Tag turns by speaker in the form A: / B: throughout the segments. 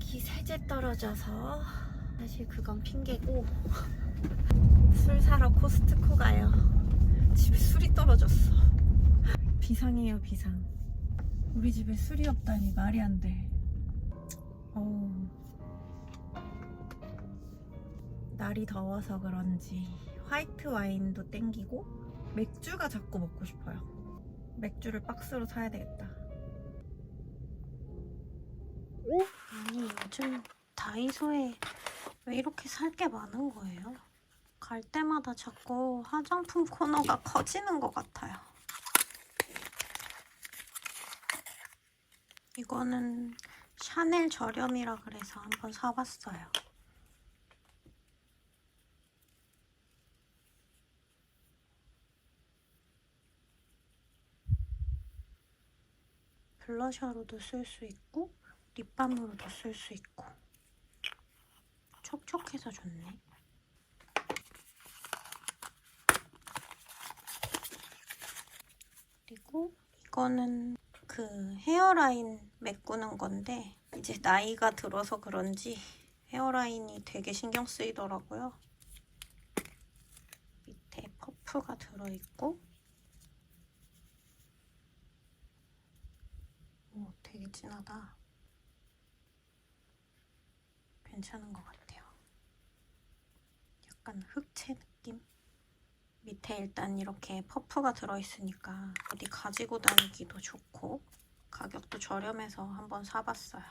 A: 맥이 세제 떨어져서 사실 그건 핑계고 술 사러 코스트코 가요. 집에 술이 떨어졌어. 비상이에요 비상. 우리 집에 술이 없다니 말이 안 돼. 어우. 날이 더워서 그런지 화이트 와인도 땡기고 맥주가 자꾸 먹고 싶어요. 맥주를 박스로 사야 되겠다. 아니 요즘 다이소에 왜 이렇게 살 게 많은 거예요? 갈 때마다 자꾸 화장품 코너가 커지는 것 같아요. 이거는 샤넬 저렴이라 그래서 한번 사봤어요. 블러셔로도 쓸 수 있고 립밤으로도 쓸 수 있고 촉촉해서 좋네. 그리고 이거는 그 헤어라인 메꾸는 건데 이제 나이가 들어서 그런지 헤어라인이 되게 신경 쓰이더라고요. 밑에 퍼프가 들어있고 오, 되게 진하다. 괜찮은 것 같아요. 약간 흑채 느낌? 밑에 일단 이렇게 퍼프가 들어있으니까 어디 가지고 다니기도 좋고 가격도 저렴해서 한번 사봤어요.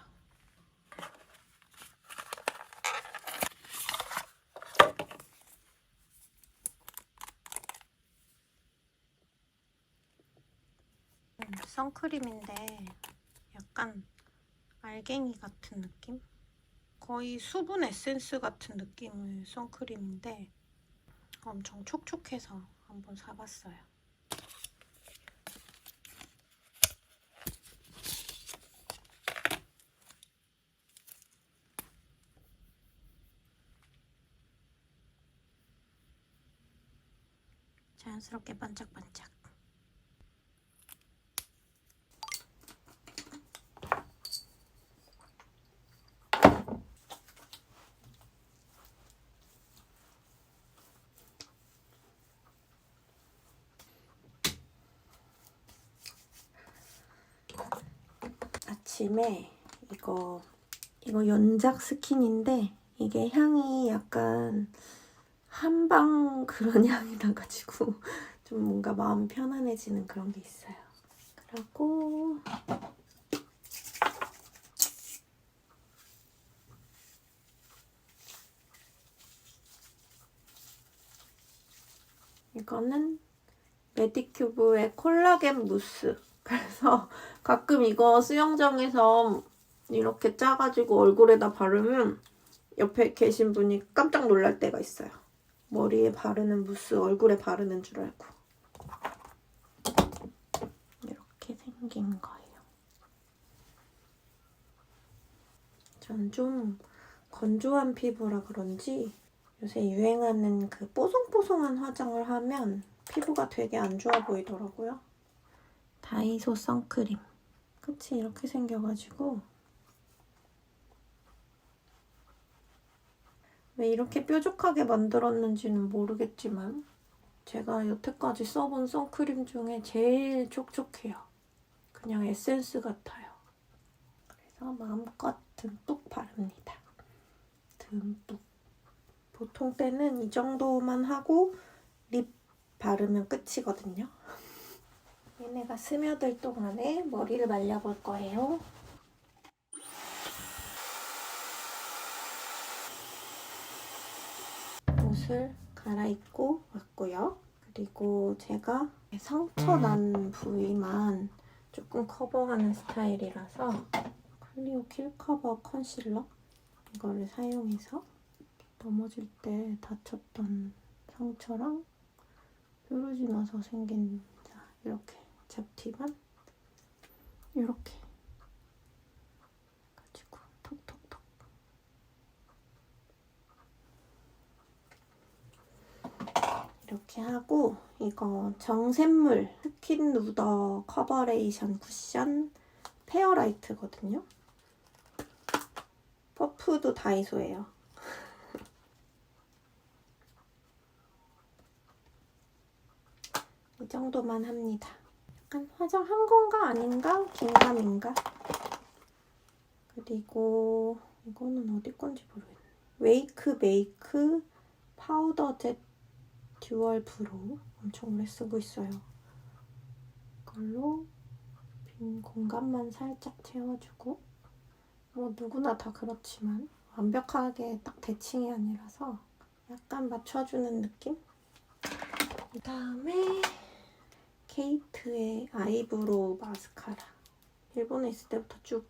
A: 음, 선크림인데 약간 알갱이 같은 느낌? 거의 수분 에센스 같은 느낌의 선크림인데 엄청 촉촉해서 한번 사봤어요. 자연스럽게 반짝반짝. 아침에 이거 이거 연작 스킨인데 이게 향이 약간 한방 그런 향이 나가지고 좀 뭔가 마음 편안해지는 그런 게 있어요. 그리고 이거는 메디큐브의 콜라겐 무스. 그래서 가끔 이거 수영장에서 이렇게 짜가지고 얼굴에다 바르면 옆에 계신 분이 깜짝 놀랄 때가 있어요. 머리에 바르는 무스 얼굴에 바르는 줄 알고. 이렇게 생긴 거예요. 전 좀 건조한 피부라 그런지 요새 유행하는 그 뽀송뽀송한 화장을 하면 피부가 되게 안 좋아 보이더라고요. 다이소 선크림. 끝이 이렇게 생겨가지고 왜 이렇게 뾰족하게 만들었는지는 모르겠지만 제가 여태까지 써본 선크림 중에 제일 촉촉해요. 그냥 에센스 같아요. 그래서 마음껏 듬뿍 바릅니다. 듬뿍. 보통 때는 이 정도만 하고 립 바르면 끝이거든요. 얘네가 스며들 동안에 머리를 말려볼 거예요. 옷을 갈아입고 왔고요. 그리고 제가 상처 난 부위만 조금 커버하는 스타일이라서 클리오 킬 커버 컨실러 이거를 사용해서 넘어질 때 다쳤던 상처랑 뾰루지 나서 생긴 자, 이렇게 잡티만 이렇게 가지고 톡톡톡 이렇게 하고 이거 정샘물 스킨 누더 커버레이션 쿠션 페어라이트거든요. 퍼프도 다이소예요. 이 정도만 합니다. 약간 화장한 건가 아닌가? 긴감인가? 그리고 이거는 어디 건지 모르겠네. 웨이크 메이크 파우더 젯 듀얼 브로우 엄청 오래 쓰고 있어요. 이걸로 빈 공간만 살짝 채워주고 뭐 누구나 다 그렇지만 완벽하게 딱 대칭이 아니라서 약간 맞춰주는 느낌? 그 다음에 케이트의 아이브로우 마스카라 일본에 있을 때부터 쭉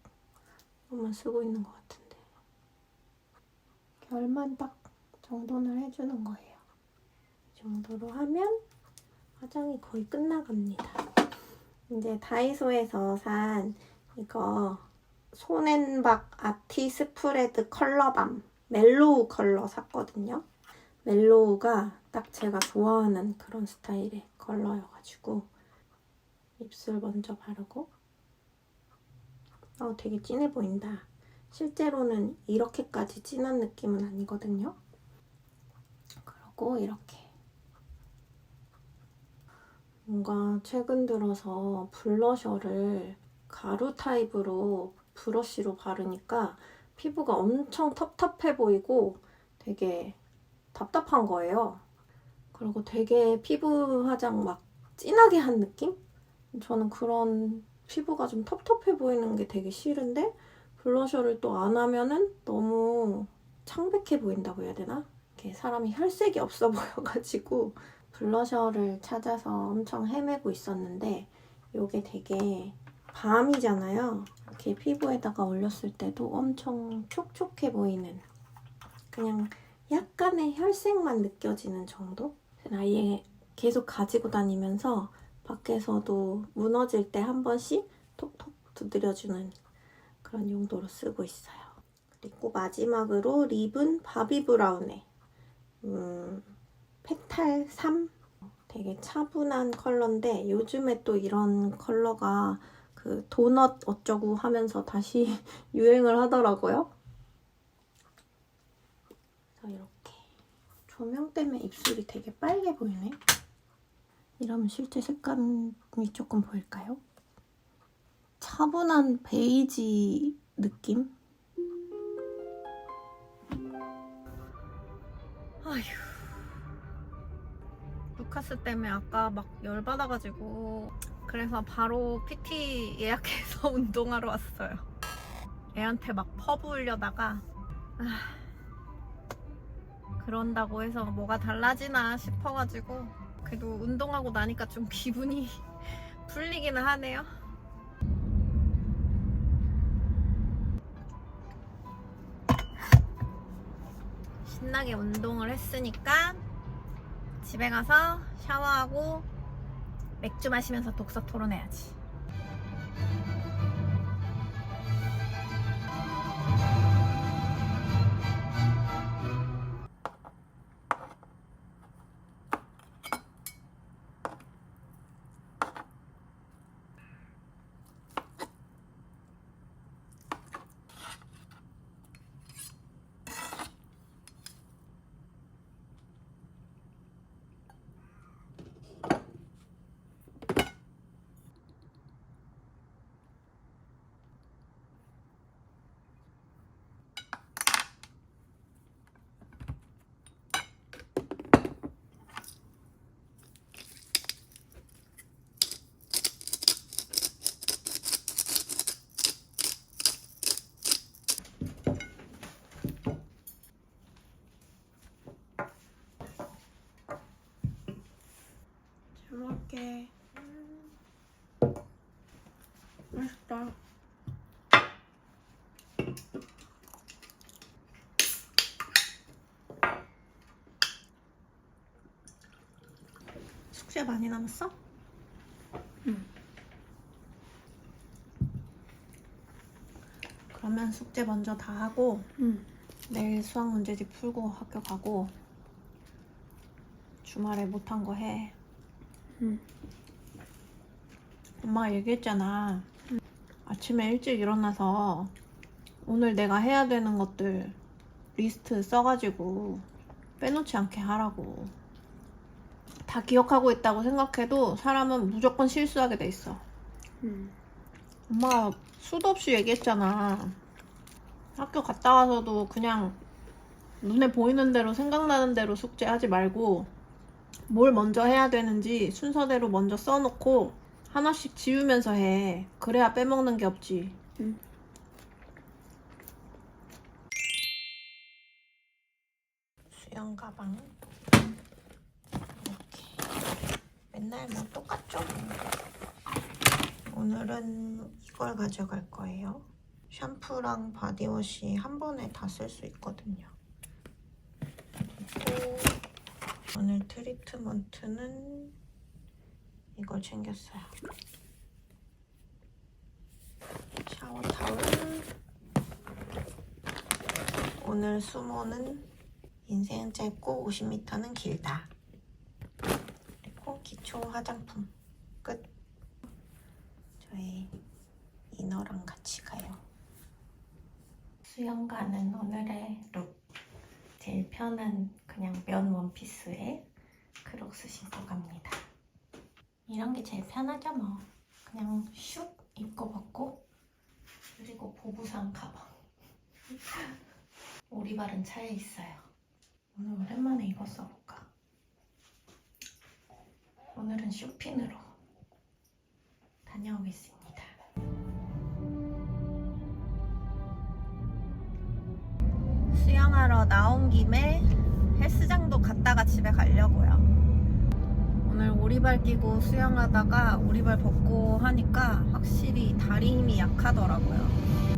A: 이것만 쓰고 있는 것 같은데 결만 딱 정돈을 해주는 거예요. 이 정도로 하면 화장이 거의 끝나갑니다. 이제 다이소에서 산 이거 손앤박 아티 스프레드 컬러밤 멜로우 컬러 샀거든요. 멜로우가 딱 제가 좋아하는 그런 스타일의 컬러여가지고 입술 먼저 바르고 어 되게 진해 보인다. 실제로는 이렇게까지 진한 느낌은 아니거든요. 그리고 이렇게 뭔가 최근 들어서 블러셔를 가루 타입으로 브러쉬로 바르니까 피부가 엄청 텁텁해 보이고 되게 답답한 거예요. 그리고 되게 피부 화장 막 진하게 한 느낌? 저는 그런 피부가 좀 텁텁해 보이는 게 되게 싫은데 블러셔를 또 안 하면은 너무 창백해 보인다고 해야 되나? 이렇게 사람이 혈색이 없어 보여가지고 블러셔를 찾아서 엄청 헤매고 있었는데 이게 되게 밤이잖아요. 이렇게 피부에다가 올렸을 때도 엄청 촉촉해 보이는 그냥 약간의 혈색만 느껴지는 정도? 아예 계속 가지고 다니면서 밖에서도 무너질 때 한 번씩 톡톡 두드려주는 그런 용도로 쓰고 있어요. 그리고 마지막으로 립은 바비 브라운의 음, 페탈 3 되게 차분한 컬러인데 요즘에 또 이런 컬러가 그 도넛 어쩌고 하면서 다시 유행을 하더라고요. 그래서 이렇게 조명 때문에 입술이 되게 빨개 보이네. 이러면 실제 색감이 조금 보일까요? 차분한 베이지 느낌? 아휴. 루카스 때문에 아까 막 열받아가지고 그래서 바로 PT 예약해서 운동하러 왔어요. 애한테 막 퍼부으려다가 아, 그런다고 해서 뭐가 달라지나 싶어가지고 그래도 운동하고 나니까 좀 기분이 풀리기는 하네요. 신나게 운동을 했으니까 집에 가서 샤워하고 맥주 마시면서 독서 토론해야지. 숙제 많이 남았어? 응. 그러면 숙제 먼저 다 하고
B: 응.
A: 내일 수학 문제집 풀고 학교 가고 주말에 못한 거 해.
B: 응.
A: 엄마가 얘기했잖아. 아침에 일찍 일어나서 오늘 내가 해야 되는 것들 리스트 써가지고 빼놓지 않게 하라고. 다 기억하고 있다고 생각해도 사람은 무조건 실수하게 돼 있어.
B: 음.
A: 엄마 수도 없이 얘기했잖아. 학교 갔다 와서도 그냥 눈에 보이는 대로 생각나는 대로 숙제하지 말고 뭘 먼저 해야 되는지 순서대로 먼저 써놓고 하나씩 지우면서 해. 그래야 빼먹는 게 없지.
B: 응.
A: 수영 가방 이렇게 맨날 뭐 똑같죠? 오늘은 이걸 가져갈 거예요. 샴푸랑 바디워시 한 번에 다 쓸 수 있거든요. 그리고 오늘 트리트먼트는 이걸 챙겼어요. 샤워 타올. 오늘 수모는 인생은 짧고 50m는 길다. 기초 화장품 끝. 저희 이너랑 같이 가요. 수영 가는 오늘의 룩. 제일 편한 그냥 면 원피스에 크록스 신고 갑니다. 이런 게 제일 편하죠 뭐. 그냥 슉 입고 벗고 그리고 보부상 가방. 오리발은 차에 있어요. 오늘 오랜만에 써볼까? 오늘은 쇼핑으로 다녀오겠습니다. 수영하러 나온 김에 헬스장도 갔다가 집에 가려고요. 오늘 오리발 끼고 수영하다가 오리발 벗고 하니까 확실히 다리 힘이 약하더라고요.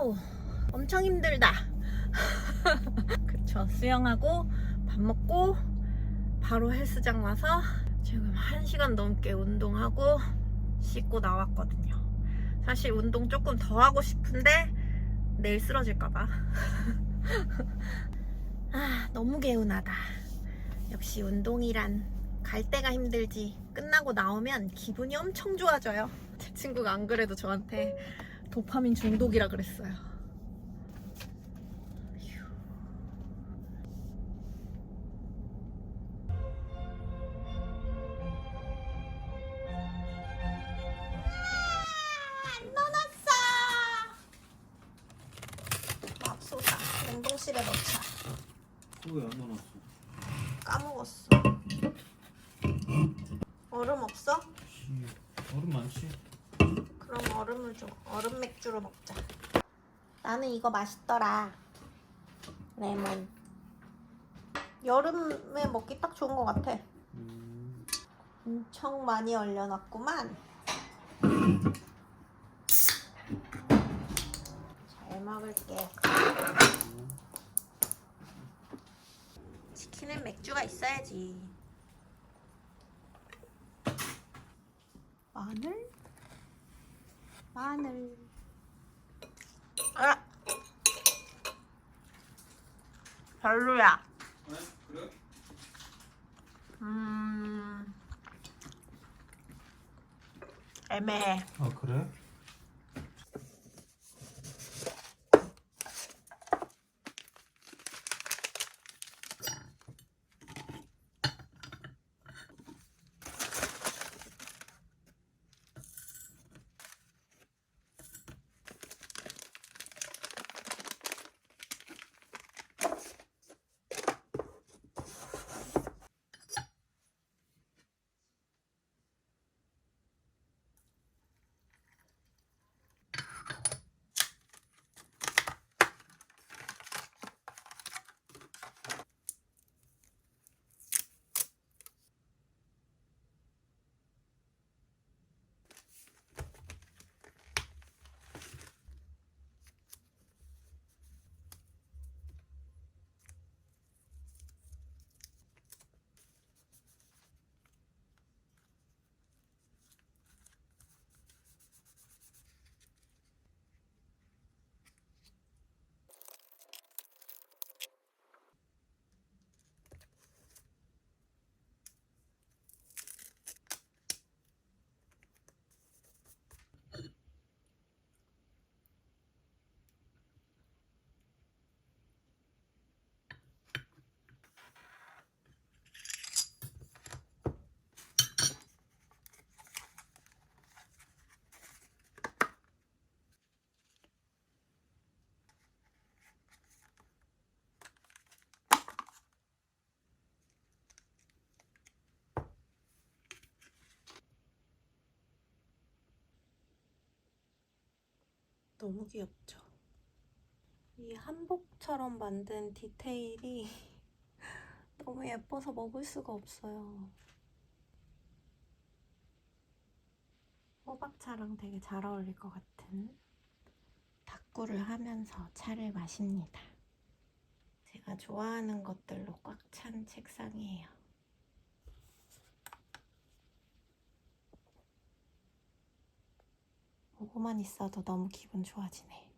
A: 와우, 엄청 힘들다. 그쵸, 수영하고 밥 먹고 바로 헬스장 와서 지금 1시간 넘게 운동하고 씻고 나왔거든요. 사실 운동 조금 더 하고 싶은데 내일 쓰러질까봐. 아, 너무 개운하다. 역시 운동이란 갈 때가 힘들지 끝나고 나오면 기분이 엄청 좋아져요. 제 친구가 안 그래도 저한테 도파민 중독이라 그랬어요. 맙소사 냉동실에 넣자.
C: 왜안 넣어놨어?
A: 얼음 없어?
C: 씨, 얼음 많지?
A: 줘. 얼음 맥주로 먹자. 나는 이거 맛있더라. 레몬. 여름에 먹기 딱 좋은 것 같아.
C: 음,
A: 엄청 많이 얼려놨구만. 잘 먹을게. 치킨엔 맥주가 있어야지. 마늘? 마늘. 아! 별로야.
C: 네? 그래?
A: 음. 애매해.
C: 아 그래?
A: 너무 귀엽죠? 이 한복처럼 만든 디테일이 너무 예뻐서 먹을 수가 없어요. 호박차랑 되게 잘 어울릴 것 같은 닭구를 하면서 차를 마십니다. 제가 좋아하는 것들로 꽉 찬 책상이에요. 보고만 있어도 너무 기분 좋아지네.